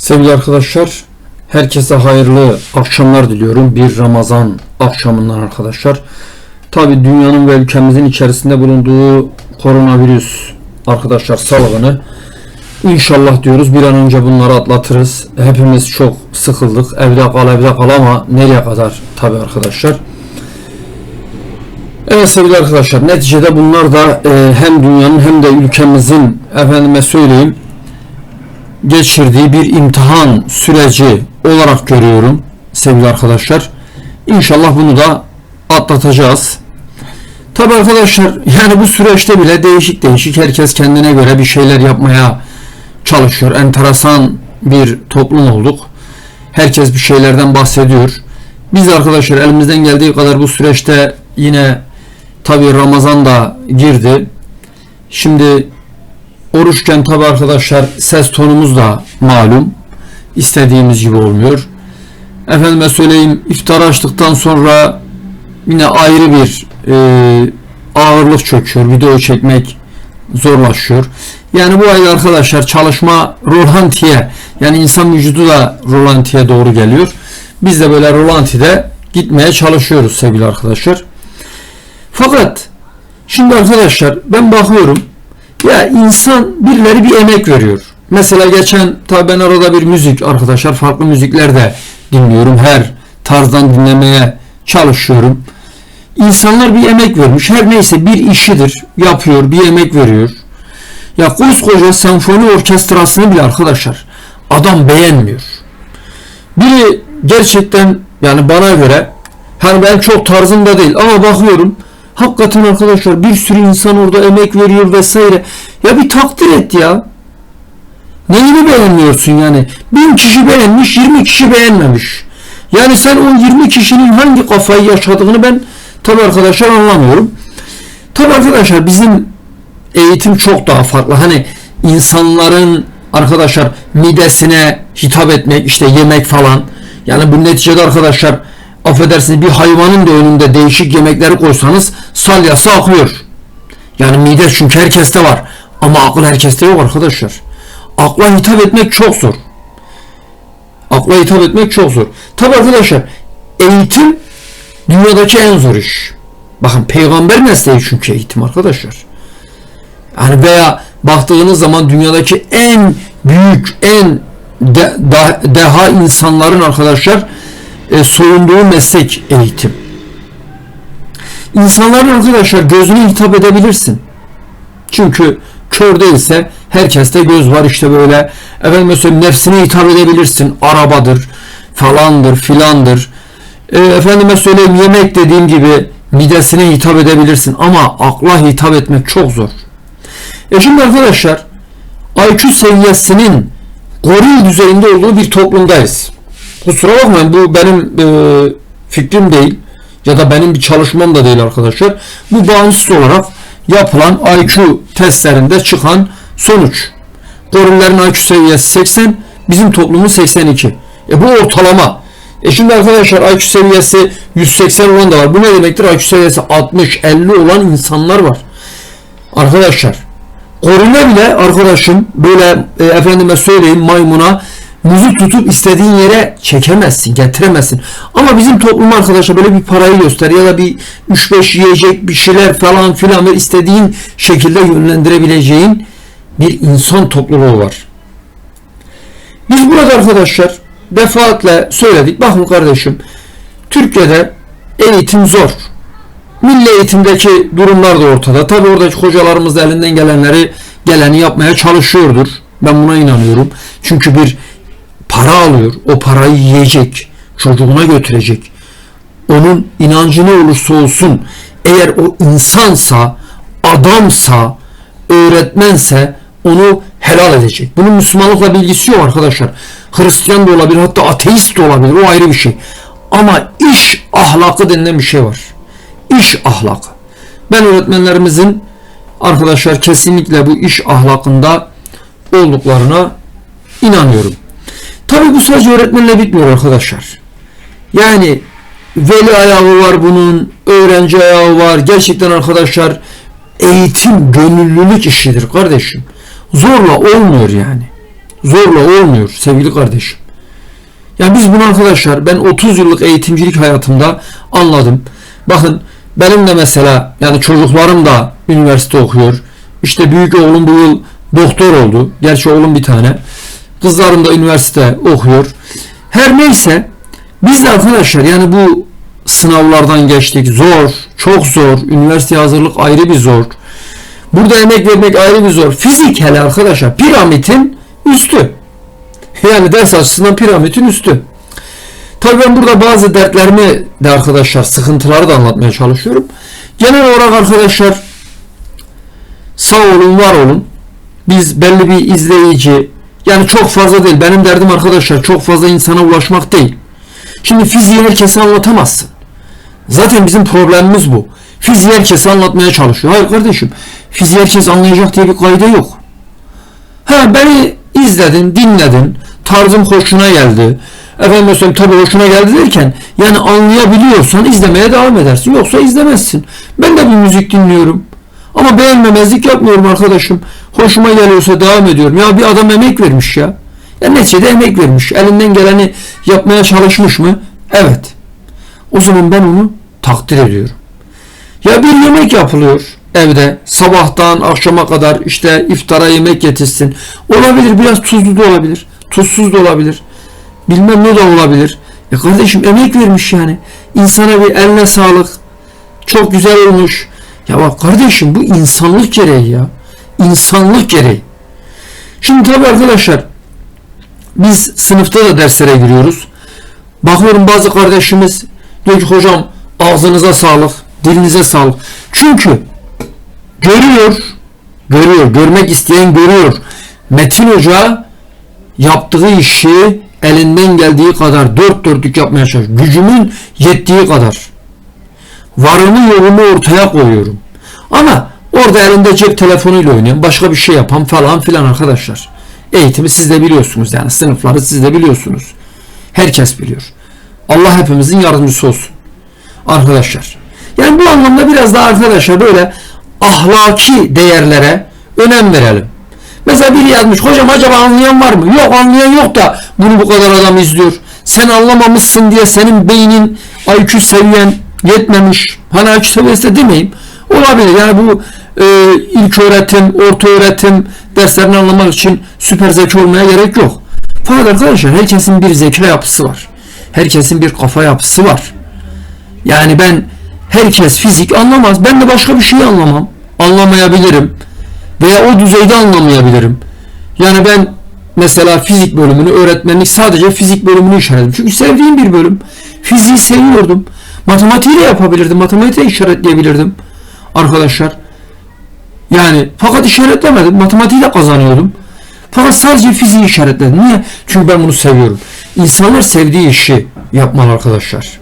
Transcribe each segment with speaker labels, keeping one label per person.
Speaker 1: Sevgili arkadaşlar, herkese hayırlı akşamlar diliyorum. Bir Ramazan akşamından arkadaşlar. Tabi dünyanın ve ülkemizin içerisinde bulunduğu koronavirüs arkadaşlar salgını İnşallah diyoruz bir an önce bunları atlatırız. Hepimiz çok sıkıldık. Evde kal evde kal ama nereye kadar tabi arkadaşlar. Evet sevgili arkadaşlar neticede bunlar da e, hem dünyanın hem de ülkemizin efendime söyleyeyim geçirdiği bir imtihan süreci olarak görüyorum sevgili arkadaşlar. İnşallah bunu da atlatacağız. Tabi arkadaşlar yani bu süreçte bile değişik değişik herkes kendine göre bir şeyler yapmaya çalışıyor. Enteresan bir toplum olduk. Herkes bir şeylerden bahsediyor. Biz arkadaşlar elimizden geldiği kadar bu süreçte yine tabi Ramazan da girdi. Şimdi Oruçken tabi arkadaşlar ses tonumuz da malum. istediğimiz gibi olmuyor. Efendime söyleyeyim iftar açtıktan sonra yine ayrı bir e, ağırlık çöküyor. Video çekmek zorlaşıyor. Yani bu ayda arkadaşlar çalışma rolantiye yani insan vücudu da rolantiye doğru geliyor. Biz de böyle rolantide gitmeye çalışıyoruz sevgili arkadaşlar. Fakat şimdi arkadaşlar ben bakıyorum ya insan birileri bir emek veriyor. Mesela geçen tabi ben arada bir müzik arkadaşlar farklı müzikler de dinliyorum. Her tarzdan dinlemeye çalışıyorum. İnsanlar bir emek vermiş. Her neyse bir işidir. Yapıyor, bir emek veriyor. Ya koskoca senfoni orkestrasını bile arkadaşlar adam beğenmiyor. Biri gerçekten yani bana göre hani ben çok tarzımda değil ama bakıyorum Hakikaten arkadaşlar bir sürü insan orada emek veriyor vesaire. Ya bir takdir et ya. Neyini beğenmiyorsun yani? Bin kişi beğenmiş, 20 kişi beğenmemiş. Yani sen o 20 kişinin hangi kafayı yaşadığını ben tabi arkadaşlar anlamıyorum. Tabi arkadaşlar bizim eğitim çok daha farklı. Hani insanların arkadaşlar midesine hitap etmek, işte yemek falan. Yani bu neticede arkadaşlar affedersiniz bir hayvanın da önünde değişik yemekleri koysanız salyası akıyor. Yani mide çünkü herkeste var. Ama akıl herkeste yok arkadaşlar. Akla hitap etmek çok zor. Akla hitap etmek çok zor. Tabi arkadaşlar eğitim dünyadaki en zor iş. Bakın peygamber mesleği çünkü eğitim arkadaşlar. Yani veya baktığınız zaman dünyadaki en büyük, en de, da, deha insanların arkadaşlar e, soyunduğu meslek eğitim. İnsanların arkadaşlar gözüne hitap edebilirsin. Çünkü kör değilse herkeste göz var işte böyle. Efendim mesela nefsine hitap edebilirsin. Arabadır, falandır, filandır. E, efendime söyleyeyim yemek dediğim gibi midesine hitap edebilirsin. Ama akla hitap etmek çok zor. E şimdi arkadaşlar IQ seviyesinin goril düzeyinde olduğu bir toplumdayız. Kusura bakmayın bu benim e, fikrim değil ya da benim bir çalışmam da değil arkadaşlar. Bu bağımsız olarak yapılan IQ testlerinde çıkan sonuç. Gorillerin IQ seviyesi 80, bizim toplumun 82. E bu ortalama. E şimdi arkadaşlar IQ seviyesi 180 olan da var. Bu ne demektir? IQ seviyesi 60, 50 olan insanlar var. Arkadaşlar gorille bile arkadaşım böyle e, efendime söyleyeyim maymuna muzu tutup istediğin yere çekemezsin, getiremezsin. Ama bizim toplum arkadaşlar böyle bir parayı göster ya da bir 3-5 yiyecek bir şeyler falan filan ve istediğin şekilde yönlendirebileceğin bir insan topluluğu var. Biz burada arkadaşlar defaatle söyledik. Bakın kardeşim Türkiye'de eğitim zor. Milli eğitimdeki durumlar da ortada. Tabi oradaki hocalarımız elinden gelenleri geleni yapmaya çalışıyordur. Ben buna inanıyorum. Çünkü bir para alıyor. O parayı yiyecek. Çocuğuna götürecek. Onun inancı ne olursa olsun eğer o insansa, adamsa, öğretmense onu helal edecek. Bunun Müslümanlıkla bilgisi yok arkadaşlar. Hristiyan da olabilir hatta ateist de olabilir. O ayrı bir şey. Ama iş ahlakı denilen bir şey var. İş ahlakı. Ben öğretmenlerimizin arkadaşlar kesinlikle bu iş ahlakında olduklarına inanıyorum. Tabi bu sadece öğretmenle bitmiyor arkadaşlar. Yani veli ayağı var bunun, öğrenci ayağı var. Gerçekten arkadaşlar eğitim gönüllülük işidir kardeşim. Zorla olmuyor yani. Zorla olmuyor sevgili kardeşim. Yani biz bunu arkadaşlar ben 30 yıllık eğitimcilik hayatımda anladım. Bakın benim de mesela yani çocuklarım da üniversite okuyor. İşte büyük oğlum bu yıl doktor oldu. Gerçi oğlum bir tane. Kızlarım da üniversite okuyor. Her neyse biz de arkadaşlar yani bu sınavlardan geçtik. Zor, çok zor. Üniversite hazırlık ayrı bir zor. Burada emek vermek ayrı bir zor. Fizik hele arkadaşlar piramidin üstü. Yani ders açısından piramidin üstü. Tabii ben burada bazı dertlerimi de arkadaşlar sıkıntıları da anlatmaya çalışıyorum. Genel olarak arkadaşlar sağ olun var olun. Biz belli bir izleyici yani çok fazla değil. Benim derdim arkadaşlar çok fazla insana ulaşmak değil. Şimdi fiziği herkese anlatamazsın. Zaten bizim problemimiz bu. Fiziği herkese anlatmaya çalışıyor. Hayır kardeşim. Fiziği herkes anlayacak diye bir kaide yok. Ha beni izledin, dinledin. Tarzım hoşuna geldi. Efendim mesela tabii hoşuna geldi derken yani anlayabiliyorsan izlemeye devam edersin. Yoksa izlemezsin. Ben de bir müzik dinliyorum. Ama beğenmemezlik yapmıyorum arkadaşım. Hoşuma geliyorsa devam ediyorum. Ya bir adam emek vermiş ya. Ya neticede emek vermiş. Elinden geleni yapmaya çalışmış mı? Evet. O zaman ben onu takdir ediyorum. Ya bir yemek yapılıyor evde sabahtan akşama kadar işte iftara yemek getirsin. Olabilir biraz tuzlu da olabilir. Tuzsuz da olabilir. Bilmem ne de olabilir. E kardeşim emek vermiş yani. İnsana bir eline sağlık. Çok güzel olmuş. Ya bak kardeşim bu insanlık gereği ya. İnsanlık gereği. Şimdi tabii arkadaşlar biz sınıfta da derslere giriyoruz. Bakıyorum bazı kardeşimiz diyor ki hocam ağzınıza sağlık, dilinize sağlık. Çünkü görüyor, görüyor, görmek isteyen görüyor. Metin Hoca yaptığı işi elinden geldiği kadar dört dörtlük yapmaya çalışıyor. Gücümün yettiği kadar. Varımı yorumu ortaya koyuyorum. Ama orada elinde cep telefonuyla oynayan, başka bir şey yapan falan filan arkadaşlar. Eğitimi siz de biliyorsunuz yani sınıfları siz de biliyorsunuz. Herkes biliyor. Allah hepimizin yardımcısı olsun. Arkadaşlar. Yani bu anlamda biraz daha arkadaşlar böyle ahlaki değerlere önem verelim. Mesela biri yazmış hocam acaba anlayan var mı? Yok anlayan yok da bunu bu kadar adam izliyor. Sen anlamamışsın diye senin beynin IQ seviyen yetmemiş. Hani IQ seviyesi de demeyeyim. Olabilir yani bu e, ilk öğretim, orta öğretim derslerini anlamak için süper zeki olmaya gerek yok. Fakat arkadaşlar herkesin bir zeka yapısı var. Herkesin bir kafa yapısı var. Yani ben herkes fizik anlamaz. Ben de başka bir şey anlamam. Anlamayabilirim. Veya o düzeyde anlamayabilirim. Yani ben mesela fizik bölümünü öğretmenlik sadece fizik bölümünü işaretledim. Çünkü sevdiğim bir bölüm. Fiziği seviyordum. Matematiği de yapabilirdim. Matematiği de işaretleyebilirdim. Arkadaşlar. Yani fakat işaretlemedim. Matematiği de kazanıyordum. Fakat sadece fiziği işaretledim. Niye? Çünkü ben bunu seviyorum. İnsanlar sevdiği işi yapmalı arkadaşlar.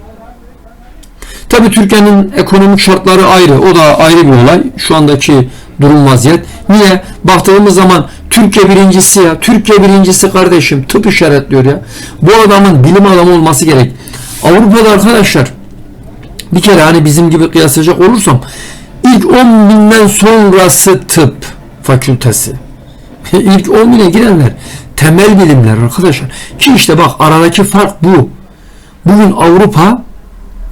Speaker 1: Tabii Türkiye'nin ekonomik şartları ayrı. O da ayrı bir olay. Şu andaki durum vaziyet. Niye? Baktığımız zaman Türkiye birincisi ya. Türkiye birincisi kardeşim. Tıp işaretliyor ya. Bu adamın bilim adamı olması gerek. Avrupa'da arkadaşlar bir kere hani bizim gibi kıyaslayacak olursam ilk 10 binden sonrası tıp fakültesi. ilk 10 bine girenler temel bilimler arkadaşlar. Ki işte bak aradaki fark bu. Bugün Avrupa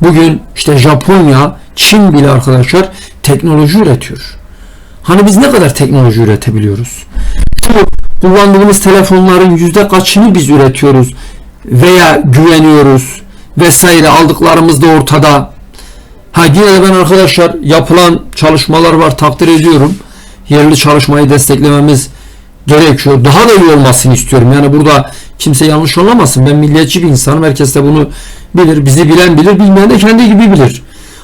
Speaker 1: bugün işte Japonya, Çin bile arkadaşlar teknoloji üretiyor. Hani biz ne kadar teknoloji üretebiliyoruz? Bu kullandığımız telefonların yüzde kaçını biz üretiyoruz veya güveniyoruz vesaire aldıklarımız da ortada. Ha yine de ben arkadaşlar yapılan çalışmalar var takdir ediyorum. Yerli çalışmayı desteklememiz gerekiyor. Daha da iyi olmasını istiyorum. Yani burada kimse yanlış anlamasın. Ben milliyetçi bir insanım. Herkes de bunu bilir. Bizi bilen bilir. Bilmeyen de kendi gibi bilir.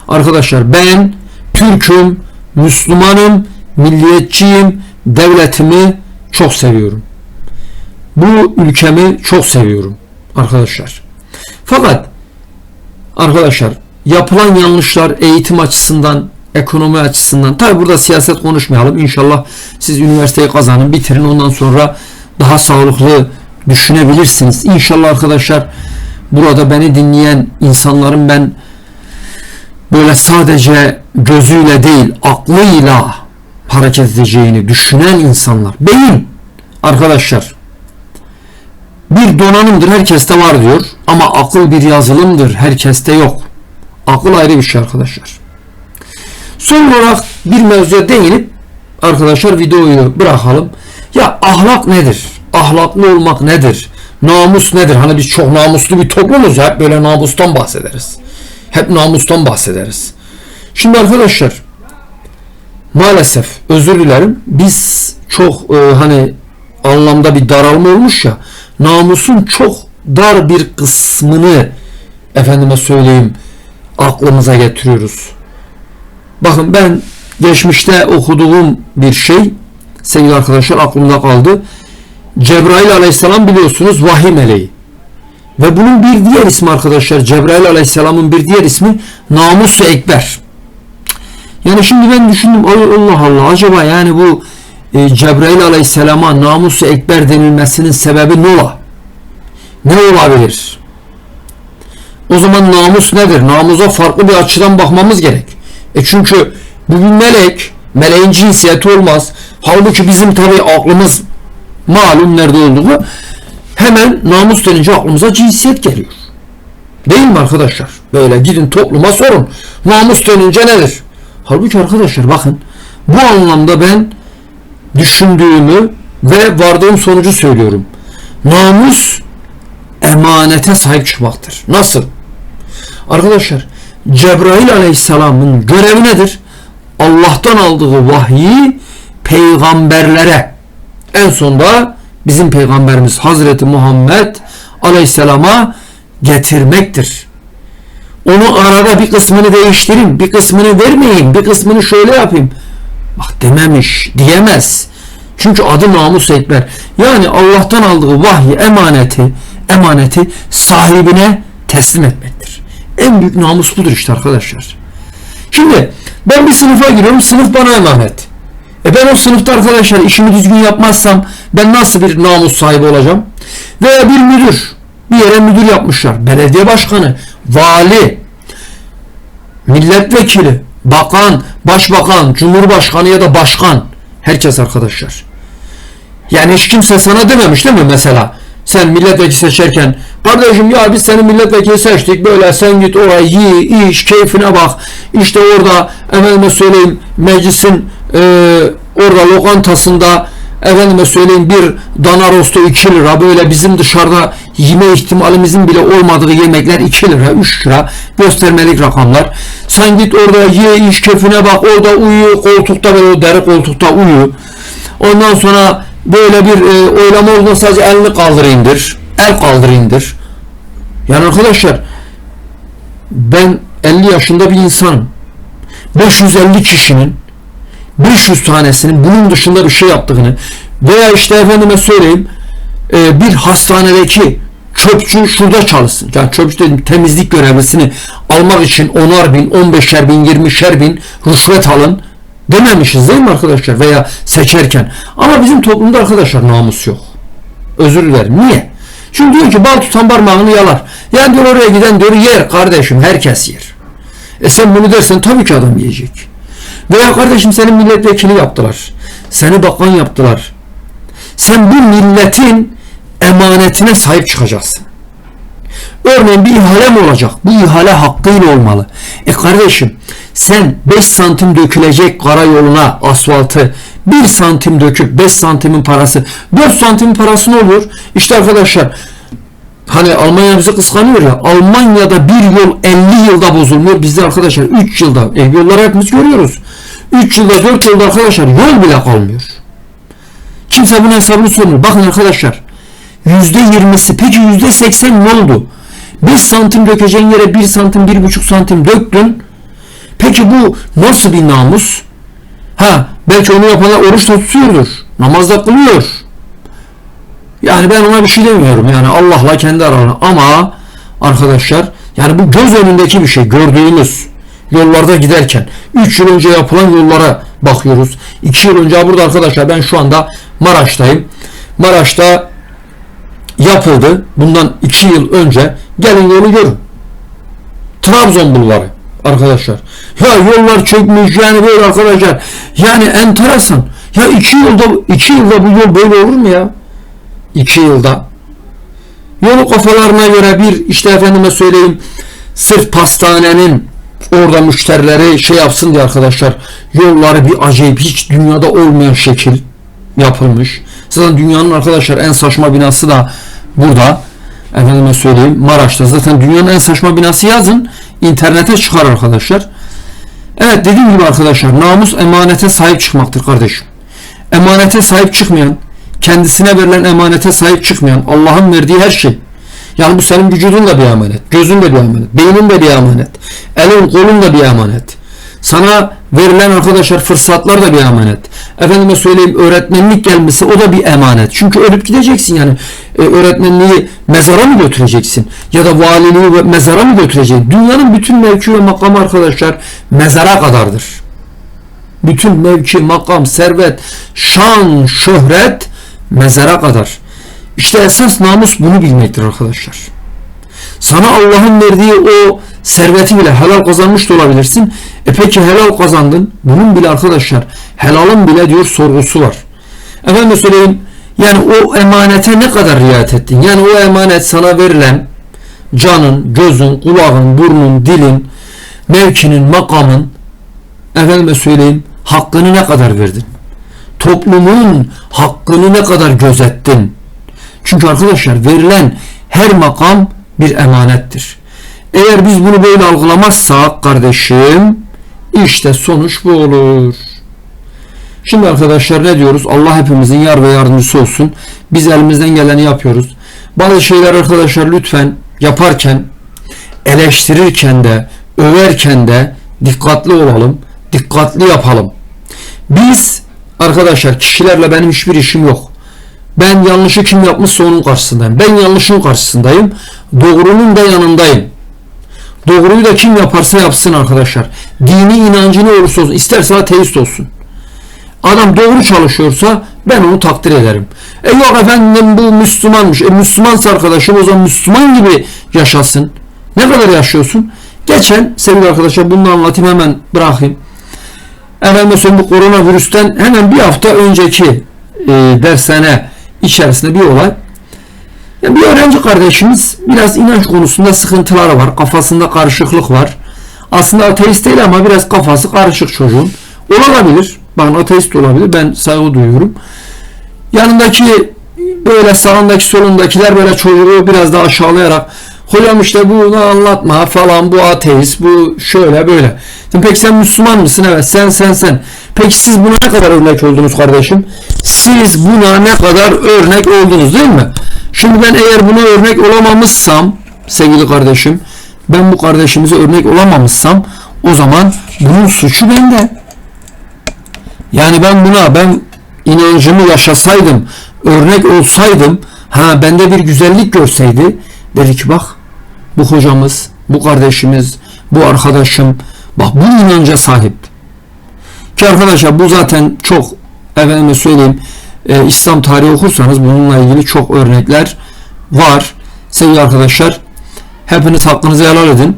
Speaker 1: Arkadaşlar ben Türk'üm, Müslümanım, milliyetçiyim, devletimi çok seviyorum. Bu ülkemi çok seviyorum arkadaşlar. Fakat arkadaşlar yapılan yanlışlar eğitim açısından, ekonomi açısından tabi burada siyaset konuşmayalım. İnşallah siz üniversiteyi kazanın, bitirin ondan sonra daha sağlıklı düşünebilirsiniz. İnşallah arkadaşlar burada beni dinleyen insanların ben böyle sadece gözüyle değil aklıyla hareket edeceğini düşünen insanlar. Beyin arkadaşlar bir donanımdır herkeste var diyor ama akıl bir yazılımdır herkeste yok. Akıl ayrı bir şey arkadaşlar. Son olarak bir mevzuya değinip arkadaşlar videoyu bırakalım. Ya ahlak nedir? Ahlaklı olmak nedir? Namus nedir? Hani biz çok namuslu bir toplumuz ya. Hep böyle namustan bahsederiz. Hep namustan bahsederiz. Şimdi arkadaşlar maalesef özür dilerim. Biz çok e, hani anlamda bir daralma olmuş ya. Namusun çok dar bir kısmını efendime söyleyeyim aklımıza getiriyoruz. Bakın ben geçmişte okuduğum bir şey sevgili arkadaşlar aklımda kaldı. Cebrail aleyhisselam biliyorsunuz vahiy meleği. Ve bunun bir diğer ismi arkadaşlar Cebrail aleyhisselamın bir diğer ismi namus-u ekber. Yani şimdi ben düşündüm "Ay Allah Allah acaba yani bu e, Cebrail aleyhisselama namus-u ekber denilmesinin sebebi ne ola? Ne olabilir? O zaman namus nedir? Namusa farklı bir açıdan bakmamız gerek. E çünkü bu bir melek. Meleğin cinsiyeti olmaz. Halbuki bizim tabi aklımız malum nerede olduğu hemen namus denince aklımıza cinsiyet geliyor. Değil mi arkadaşlar? Böyle gidin topluma sorun. Namus denince nedir? Halbuki arkadaşlar bakın bu anlamda ben düşündüğümü ve vardığım sonucu söylüyorum. Namus emanete sahip çıkmaktır. Nasıl? Arkadaşlar Cebrail aleyhisselamın görevi nedir? Allah'tan aldığı vahyi peygamberlere en sonda bizim peygamberimiz Hazreti Muhammed aleyhisselama getirmektir. Onu arada bir kısmını değiştirin, bir kısmını vermeyin, bir kısmını şöyle yapayım. Bak dememiş, diyemez. Çünkü adı namus ekber. Yani Allah'tan aldığı vahyi emaneti, emaneti sahibine teslim etmektir. En büyük namus budur işte arkadaşlar. Şimdi ben bir sınıfa giriyorum, sınıf bana emanet. E ben o sınıfta arkadaşlar işimi düzgün yapmazsam ben nasıl bir namus sahibi olacağım? Veya bir müdür, bir yere müdür yapmışlar. Belediye başkanı, vali, milletvekili, bakan, başbakan, cumhurbaşkanı ya da başkan. Herkes arkadaşlar. Yani hiç kimse sana dememiş değil mi mesela? Sen milletvekili seçerken kardeşim ya biz seni milletvekili seçtik böyle sen git oraya yi iş keyfine bak. İşte orada efendime söyleyeyim meclisin e, orada lokantasında efendime söyleyeyim bir dana rosto 2 lira böyle bizim dışarıda yeme ihtimalimizin bile olmadığı yemekler 2 lira 3 lira göstermelik rakamlar. Sen git orada ye iş keyfine bak orada uyu koltukta böyle o deri koltukta uyu. Ondan sonra böyle bir e, oylama olduğunda sadece elini kaldırayımdır. El kaldırayımdır. Yani arkadaşlar ben 50 yaşında bir insanım. 550 kişinin 500 tanesinin bunun dışında bir şey yaptığını veya işte efendime söyleyeyim e, bir hastanedeki çöpçü şurada çalışsın. Yani çöpçü dedim temizlik görevlisini almak için 10'ar bin, 15'er bin, 20'şer bin rüşvet alın dememişiz değil mi arkadaşlar veya seçerken. Ama bizim toplumda arkadaşlar namus yok. Özür dilerim. Niye? Çünkü diyor ki bal tutan parmağını yalar. Yani diyor oraya giden diyor yer kardeşim herkes yer. E sen bunu dersen tabii ki adam yiyecek. Veya kardeşim seni milletvekili yaptılar. Seni bakan yaptılar. Sen bu milletin emanetine sahip çıkacaksın. Örneğin bir ihale mi olacak? Bu ihale hakkıyla olmalı. E kardeşim sen 5 santim dökülecek karayoluna asfaltı 1 santim döküp 5 santimin parası 4 santimin parası ne olur? İşte arkadaşlar hani Almanya bizi kıskanıyor ya Almanya'da bir yol 50 yılda bozulmuyor. Bizde arkadaşlar 3 yılda e, yolları hepimiz görüyoruz. 3 yılda 4 yılda arkadaşlar yol bile kalmıyor. Kimse bunun hesabını sormuyor. Bakın arkadaşlar %20'si peki %80 ne oldu? 5 santim dökeceğin yere 1 santim 1,5 santim döktün. Peki bu nasıl bir namus? Ha belki onu yapanlar oruç da tutuyordur. Namaz da kılıyor. Yani ben ona bir şey demiyorum. Yani Allah'la kendi aralarında. Ama arkadaşlar yani bu göz önündeki bir şey. Gördüğümüz yollarda giderken 3 yıl önce yapılan yollara bakıyoruz. 2 yıl önce burada arkadaşlar ben şu anda Maraş'tayım. Maraş'ta yapıldı. Bundan 2 yıl önce gelin yolu görün. Trabzon bulvarı arkadaşlar. Ya yollar çökmüş yani böyle arkadaşlar. Yani enteresan. Ya iki yılda iki yılda bu yol böyle olur mu ya? İki yılda. Yolu kafalarına göre bir işte efendime söyleyeyim sırf pastanenin orada müşterileri şey yapsın diye arkadaşlar yolları bir acayip hiç dünyada olmayan şekil yapılmış. Zaten dünyanın arkadaşlar en saçma binası da burada. Efendime söyleyeyim Maraş'ta. Zaten dünyanın en saçma binası yazın. İnternete çıkar arkadaşlar. Evet dediğim gibi arkadaşlar namus emanete sahip çıkmaktır kardeşim. Emanete sahip çıkmayan, kendisine verilen emanete sahip çıkmayan Allah'ın verdiği her şey. Yani bu senin vücudun da bir emanet, gözün de bir emanet, beynin de bir emanet, elin kolun da bir emanet. Sana verilen arkadaşlar fırsatlar da bir emanet. Efendime söyleyeyim öğretmenlik gelmesi o da bir emanet. Çünkü ölüp gideceksin yani. E, öğretmenliği mezara mı götüreceksin? Ya da valiliği mezara mı götüreceksin? Dünyanın bütün mevki ve makamı arkadaşlar mezara kadardır. Bütün mevki, makam, servet, şan, şöhret mezara kadar. İşte esas namus bunu bilmektir arkadaşlar. Sana Allah'ın verdiği o serveti bile helal kazanmış da olabilirsin. E peki helal kazandın. Bunun bile arkadaşlar helalın bile diyor sorgusu var. Efendim söyleyeyim yani o emanete ne kadar riayet ettin? Yani o emanet sana verilen canın, gözün, kulağın, burnun, dilin, mevkinin, makamın efendime söyleyeyim hakkını ne kadar verdin? Toplumun hakkını ne kadar gözettin? Çünkü arkadaşlar verilen her makam bir emanettir. Eğer biz bunu böyle algılamazsak kardeşim işte sonuç bu olur. Şimdi arkadaşlar ne diyoruz? Allah hepimizin yar ve yardımcısı olsun. Biz elimizden geleni yapıyoruz. Bazı şeyler arkadaşlar lütfen yaparken eleştirirken de överken de dikkatli olalım. Dikkatli yapalım. Biz arkadaşlar kişilerle benim hiçbir işim yok. Ben yanlışı kim yapmışsa onun karşısındayım. Ben yanlışın karşısındayım. Doğrunun da yanındayım. Doğruyu da kim yaparsa yapsın arkadaşlar. Dini inancı ne olursa olsun. isterse ateist olsun. Adam doğru çalışıyorsa ben onu takdir ederim. E yok efendim bu Müslümanmış. E Müslümansa arkadaşım o zaman Müslüman gibi yaşasın. Ne kadar yaşıyorsun? Geçen sevgili arkadaşlar bunu anlatayım hemen bırakayım. Efendim mesela bu koronavirüsten hemen bir hafta önceki e, dershane içerisinde bir olay. Yani bir öğrenci kardeşimiz biraz inanç konusunda sıkıntıları var. Kafasında karışıklık var. Aslında ateist değil ama biraz kafası karışık çocuğun. Olabilir. Bakın ateist olabilir. Ben saygı duyuyorum. Yanındaki böyle sağındaki solundakiler böyle çocuğu biraz daha aşağılayarak hocam işte bunu anlatma falan bu ateist bu şöyle böyle. Şimdi peki sen Müslüman mısın? Evet sen sen sen. Peki siz buna ne kadar örnek oldunuz kardeşim? Siz buna ne kadar örnek oldunuz değil mi? Şimdi ben eğer buna örnek olamamışsam sevgili kardeşim ben bu kardeşimize örnek olamamışsam o zaman bunun suçu bende. Yani ben buna ben inancımı yaşasaydım, örnek olsaydım, ha bende bir güzellik görseydi, dedi ki bak bu hocamız, bu kardeşimiz, bu arkadaşım bak bu inanca sahip. Ki arkadaşlar bu zaten çok efendime söyleyeyim e, İslam tarihi okursanız bununla ilgili çok örnekler var. Sevgili arkadaşlar hepiniz hakkınızı helal edin.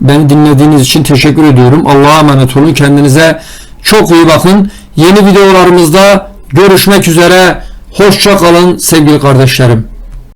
Speaker 1: Beni dinlediğiniz için teşekkür ediyorum. Allah'a emanet olun. Kendinize çok iyi bakın. Yeni videolarımızda görüşmek üzere. Hoşça kalın sevgili kardeşlerim.